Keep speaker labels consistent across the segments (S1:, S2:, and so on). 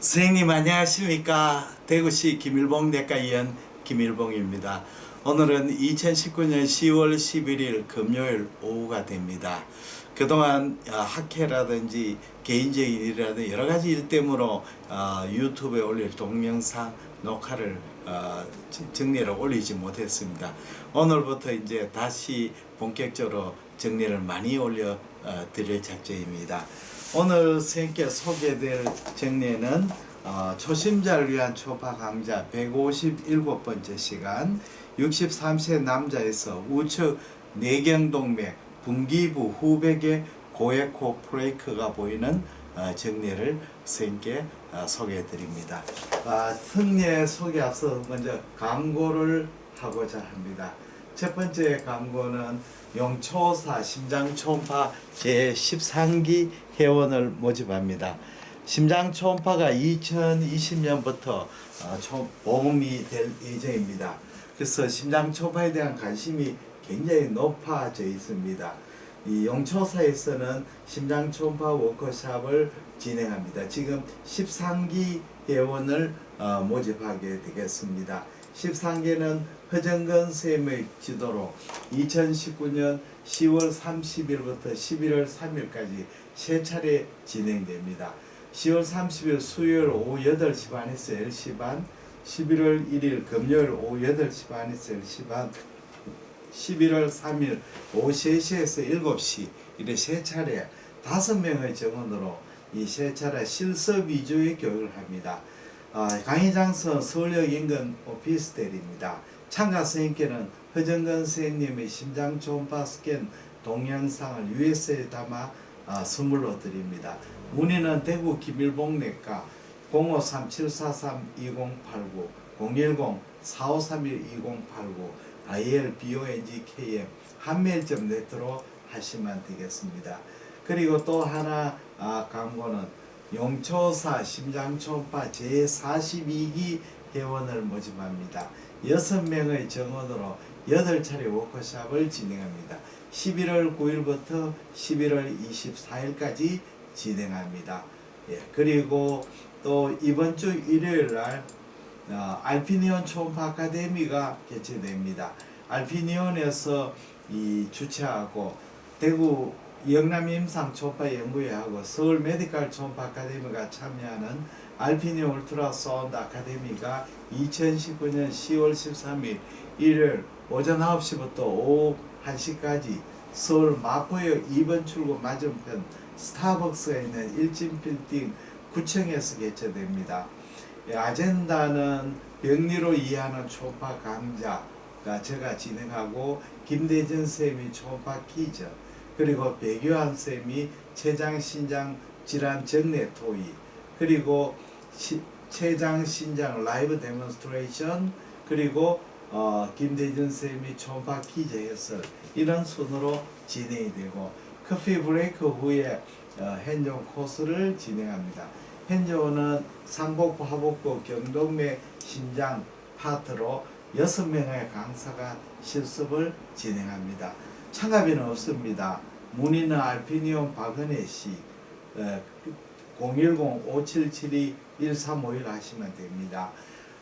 S1: 선생님 안녕하십니까? 대구시 김일봉 내과 의원 김일봉입니다. 오늘은 2019년 10월 11일 금요일 오후가 됩니다. 그동안 어, 학회라든지 개인적인 일이라든지 여러 가지 일 때문에 어, 유튜브에 올릴 동영상 녹화를 어, 정- 정리를 올리지 못했습니다. 오늘부터 이제 다시 본격적으로 정리를 많이 올려 어, 드릴 작정입니다 오늘 선생님께 소개될 정리는 어, 초심자를 위한 초파 강좌 157번째 시간 63세 남자에서 우측 내경동맥 분기부 후백의 고에코 프레이크가 보이는 어, 정리를 선생님께 어, 소개해 드립니다. 아, 승리의 소개 앞서 먼저 광고를 하고자 합니다. 첫 번째 광고는 용초사 심장 초음파 제 13기 회원을 모집합니다. 심장 초음파가 2020년부터 어, 보험이 될 예정입니다. 그래서 심장 초음파에 대한 관심이 굉장히 높아져 있습니다. 이 용초사에서는 심장 초음파 워크숍을 진행합니다. 지금 13기 회원을 어, 모집하게 되겠습니다. 13개는 허정근 쌤의 지도로 2019년 10월 30일부터 11월 3일까지 세 차례 진행됩니다. 10월 30일 수요일 오후 8시 반에서 10시 반, 11월 1일 금요일 오후 8시 반에서 10시 반, 11월 3일 오후 3시에서 7시 이렇게 세 차례 다섯 명의 정원으로 이 세 차례 실습 위주의 교육을 합니다. 아, 강의 장소는 서울역 인근 오피스텔입니다. 참가 선생님께는 허정근 선생님의 심장 초음파 스캔 동영상을 US에 담아 아, 선물로 드립니다. 문의는 대구 김일봉 내과 053-743-2089 010-4531-2089 ILBONGKM 네트로 하시면 되겠습니다. 그리고 또 하나 아, 광고는 용초사 심장초음파 제42기 회원을 모집합니다. 6명의 정원으로 8차례 워크숍을 진행합니다. 11월 9일부터 11월 24일까지 진행합니다. 예, 그리고 또 이번 주 일요일 날 어, 알피니온 초음파 아카데미가 개최됩니다. 알피니온에서 이 주최하고 대구 영남 임상 초음파 연구회하고 서울 메디칼 초음파 아카데미가 참여하는 알피니 울트라 사운드 아카데미가 2019년 10월 13일 일요일 오전 9시부터 오후 1시까지 서울 마포역 2번 출구 맞은편 스타벅스에 있는 일진 빌딩 9층에서 개최됩니다. 예, 아젠다는 병리로 이해하는 초음파 강좌가 제가 진행하고 김대전 쌤이 초음파 퀴즈 그리고 배교한 쌤이 췌장 신장 질환 정례 토의 그리고 시, 췌장 신장 라이브 데몬스트레이션 그리고 어, 김대준 쌤이 초음파 퀴즈 해설 이런 순으로 진행이 되고 커피 브레이크 후에 어, 현종 코스를 진행합니다. 현종은 상복부, 하복부, 경동맥, 심장 파트로 여섯 명의 강사가 실습을 진행합니다. 참가비는 없습니다. 문의는 알피니온 박은혜 씨 어, 010-5772-1351 하시면 됩니다.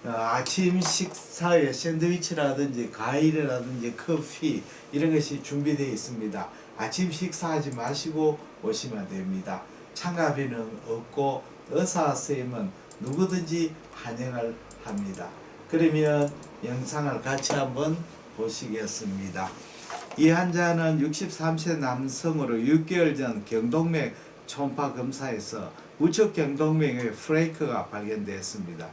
S1: 어, 아침 식사에 샌드위치라든지 과일이라든지 커피 이런 것이 준비되어 있습니다. 아침 식사하지 마시고 오시면 됩니다. 참가비는 없고 의사 선생님은 누구든지 환영을 합니다. 그러면 영상을 같이 한번 보시겠습니다. 이 환자는 63세 남성으로 6개월 전 경동맥 초음파 검사에서 우측 경동맥의 프레이크가 발견되었습니다.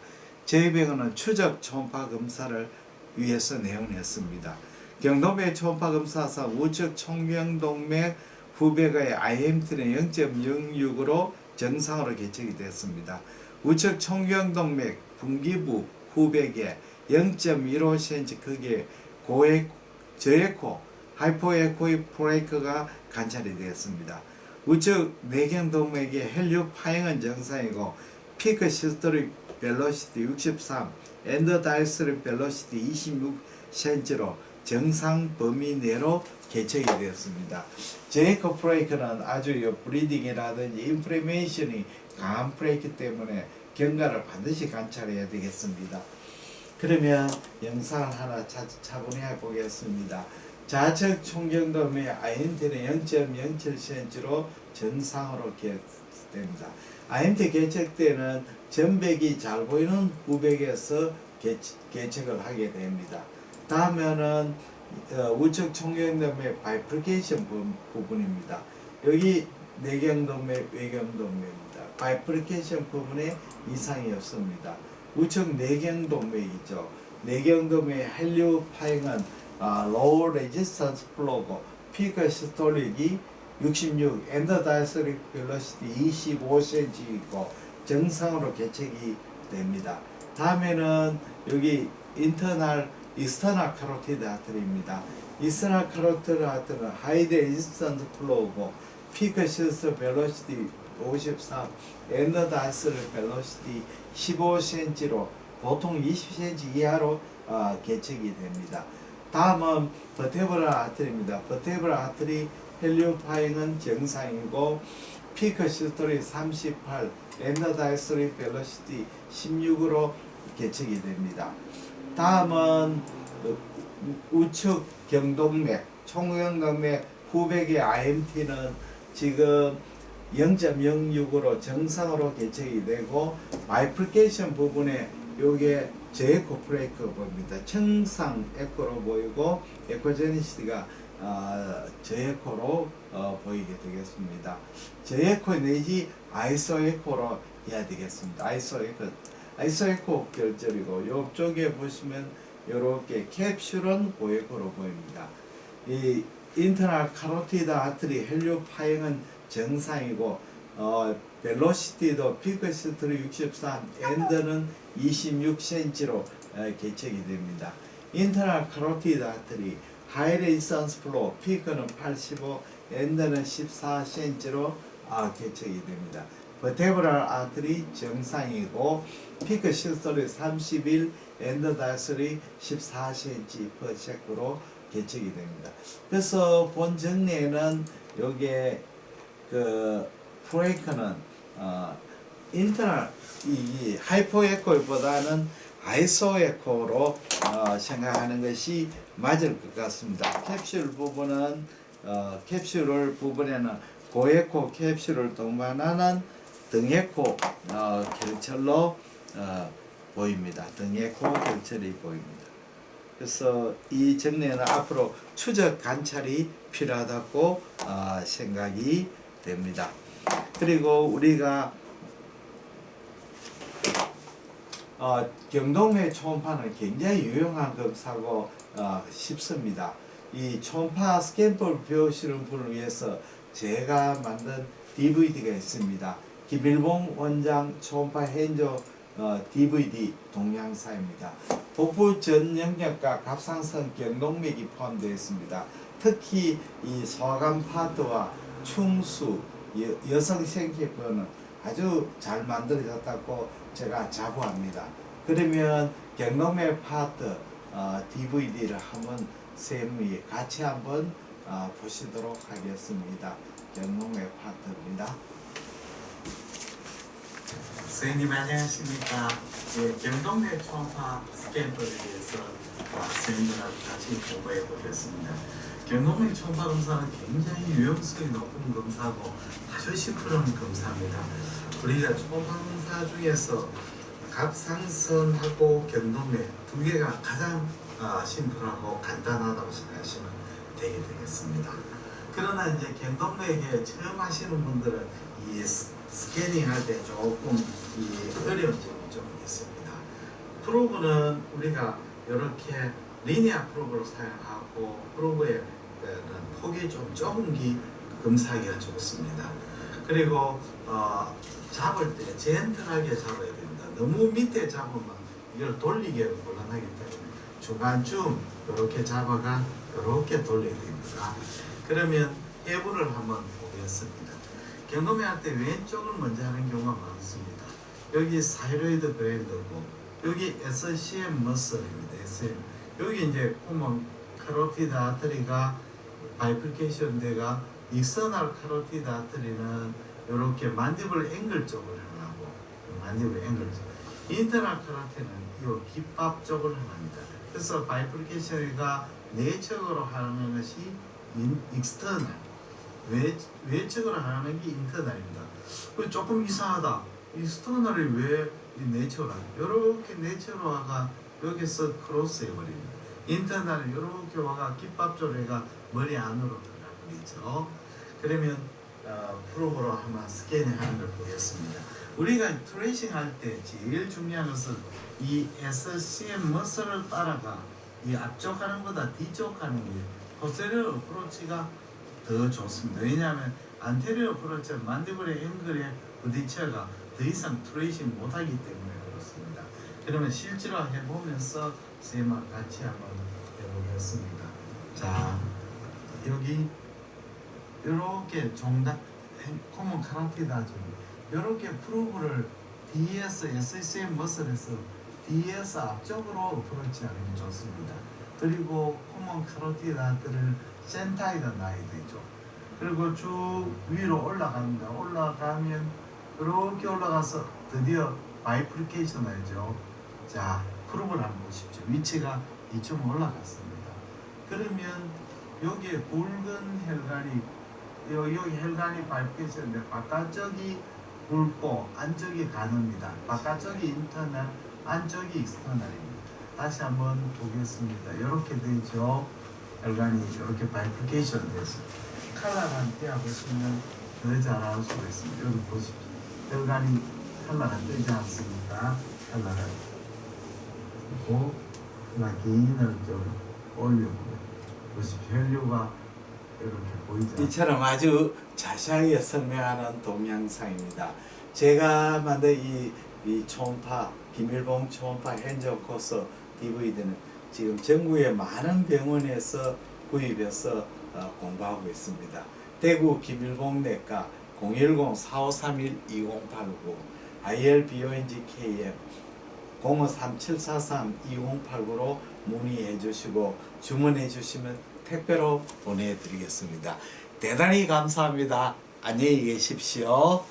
S1: 저희 병원은 추적 초음파 검사를 위해서 내원했습니다. 경동맥 초음파 검사상 우측 총경동맥 후백의 IMT는 0.06으로 정상으로 개척이 됐습니다. 우측 총경동맥 분기부 후백에 0.15cm 크기의 고액 저에코 하이포에코이 브레이크가 관찰이 되었습니다. 우측 내경동맥의 혈류 파행은 정상이고 피크 시스토릭 벨로시티 63, 엔더 다이스릭 벨로시티 26cm로 정상 범위 내로 개척이 되었습니다. 제이코 브레이크는 아주 요 브리딩이라든지 인플레메이션이 강한 브레이크 때문에 경과를 반드시 관찰해야 되겠습니다. 그러면 영상을 하나 차, 차분해 보겠습니다. 좌측 총경도의 IMT는 0.07cm로 정상으로 개측됩니다. IMT 개측 때는 전백이 잘 보이는 구백에서 개측, 개측을 하게 됩니다. 다음에는 어, 우측 총경도의 바이프리케이션 부, 부분입니다. 여기 내경도매, 외경도매입니다. 바이프리케이션 부분에 이상이 없습니다. 우측 내경도매이죠. 내경도매 헬류 파행은 아, 로우 레지스턴스 플로고 피크 시스톨릭이 66, 엔더 다이스릭 벨로시티 25cm이고 정상으로 개척이 됩니다. 다음에는 여기 인터널 이스터널 카로티드 아트리입니다. 이스터널 카로티드 아트는 하이 레지스턴스 플로우고 피크 시스터 벨로시티 53, 엔더 다이스릭 벨로시티 15cm로 보통 20cm 이하로 어, 개척이 됩니다. 다음은 버테브럴 아트리입니다. 버테브럴 아트리 헬리오 파잉은 정상이고 피크 시스토리 38, 엔더 다이스리 벨로시티 16으로 개척이 됩니다. 다음은 어, 우측 경동맥, 총경동맥 후백의 IMT는 지금 0.06으로 정상으로 개척이 되고 바이프리케이션 부분에 요게 제에코 브레이크 보입니다. 청상 에코로 보이고 에코제니시티가 어, 저에코로 어, 보이게 되겠습니다. 저에코 내지 아이소 에코로 해야 되겠습니다. 아이소 에코 아이소 에코 결절이고 요쪽에 보시면 요렇게 캡슐은 고에코로 보입니다. 이 인터널 카로티드 아트리 헬류 파행은 정상이고 어, 벨로시티도 피크 시트로 63, 엔드는 26cm로 개척이 됩니다. 인터널 카로티드 아트리 하이 레지스턴스 플로 피크는 85, 엔드는 14cm로 아, 개척이 됩니다. 버테브랄 아트리 정상이고 피크 시스토리 31, 엔드 다스리 14cm per 섹으로 개척이 됩니다. 그래서 본 정리에는 여기에 그 프레이크는 어, 인터널 이, 이 하이퍼 에코보다는 아이소 에코로 어, 생각하는 것이 맞을 것 같습니다. 캡슐 부분은 어, 캡슐을 부분에는 고에코 캡슐을 동반하는 등에코 어, 결철로 어, 보입니다. 등에코 결철이 보입니다. 그래서 이 정리는 앞으로 추적 관찰이 필요하다고 어, 생각이 됩니다. 그리고 우리가 어, 경동회 초음파는 굉장히 유용한 검사고 어, 쉽습니다. 이 초음파 스캔볼 배우시는 분을 위해서 제가 만든 DVD가 있습니다. 김일봉 원장 초음파 핸저 어, DVD 동영상입니다. 복부 전 영역과 갑상선 경동맥이 포함되어 있습니다. 특히 이 소아관 파트와 충수, 여, 여성 생기부는 아주 잘 만들어졌다고 제가 자부합니다. 그러면 경동맥 파트 어, DVD를 한번 쌤이 같이 한번 어, 보시도록 하겠습니다. 경동맥 파트입니다.
S2: 선생님 안녕하십니까? 예, 경동맥 초음파 스캔들에 대해서 어, 선생님들하고 같이 공부해 보겠습니다. 경동맥 초음파 검사는 굉장히 유용성이 높은 검사고 아주 심플한 검사입니다. 초음파 검사 중에서 갑상선하고 경동맥 두 개가 가장 어, 심플하고 간단하다고 생각하시면 되게 되겠습니다. 그러나 이제 경동맥에 처음 하시는 분들은 이 스- 스캐닝 할 때 조금 이 어려운 점이 좀 있습니다. 프로브는 우리가 이렇게 리니아 프로브를 사용하고 프로브의 그 폭이 좀 좁은 기 검사하기가 좋습니다. 그리고 어, 잡을 때 젠틀하게 잡아야 됩니다. 너무 밑에 잡으면 이걸 돌리기가 곤란하기 때문에 중간쯤 이렇게 잡아가 이렇게 돌려야 됩니다. 그러면 해부를 한번 보겠습니다. 때 왼쪽을 먼저 하는 경우가 많습니다. 여기 사이로이드 그랜드고 여기 SCM 머슬입니다. SM. 여기 이제 코먼 카로티드 아트리가 바이플케이션 대가 익스터널 카로티드 아트리는 이렇게 만디블 앵글 쪽을 향하고 만디블 앵글이죠. 인터널 카라테는 이 깃밥 쪽을 합니다. 그래서 바이프리케이션가 내측으로 하는 것이 인, 익스터널, 외, 외측으로 하는 게 인터널입니다. 그 조금 이상하다. 익스터널이 왜 내추럴? 이렇게 내추럴화가 여기서 크로스 해버립니다. 인터널은 이렇게 와가 깃밥 쪽에가 머리 안으로 들어가버리죠. 그러면 어, 프로브로 한번 스캐닝하는 걸 보겠습니다. 우리가 트레이싱 할 때 제일 중요한 것은 이 SCM 머슬을 따라가 이 앞쪽 하는 것보다 뒤쪽 하는 게 포스테리어 어프로치가 더 좋습니다. 왜냐하면 안테리어 어프로치는 만디블의 앵글에 부딪혀가 더 이상 트레이싱 못하기 때문에 그렇습니다. 그러면 실제로 해보면서 쌤과 같이 한번 해보겠습니다. 자 여기 이렇게 종닭 코먼 카라티다 중 이렇게 프로브를 뒤에서 SCM 머슬에서 뒤에서 앞쪽으로 어프로치 하는 게 좋습니다. 그리고 코먼 카로티다들을 센터에다 놔야 되죠. 그리고 쭉 위로 올라갑니다. 올라가면 이렇게 올라가서 드디어 바이프리케이션 하죠. 자, 프로브를 한번 보십시오. 위치가 이쯤 올라갔습니다. 그러면 여기에 굵은 혈관이 요- 여기 혈관이 바이프리케이션인데 바깥쪽이 굵고 안쪽이 가늡니다. 바깥쪽이 인터널, 안쪽이 익스터널입니다. 다시 한번 보겠습니다. 이렇게 되죠. 혈관이 이렇게 바이프리케이션 돼서 칼라랑 떼어 보시면 더 잘 알 수가 있습니다. 여기 보십시오. 혈관이 칼라가 뜨지 않습니까? 칼라가 그리고 칼라 개인을 좀 올려보고 보십시오. 혈류가 이렇게 보이죠.
S1: 이처럼 아주 자세하게 설명하는 동영상입니다. 제가 만든 이, 이 초음파 김일봉 초음파 행정 코스 DVD는 지금 전국의 많은 병원에서 구입해서 어, 공부하고 있습니다. 대구 김일봉 내과 010-4531-2089 ILBONG KM 053743-2089로 문의해 주시고 주문해 주시면 택배로 보내드리겠습니다. 대단히 감사합니다. 안녕히 계십시오.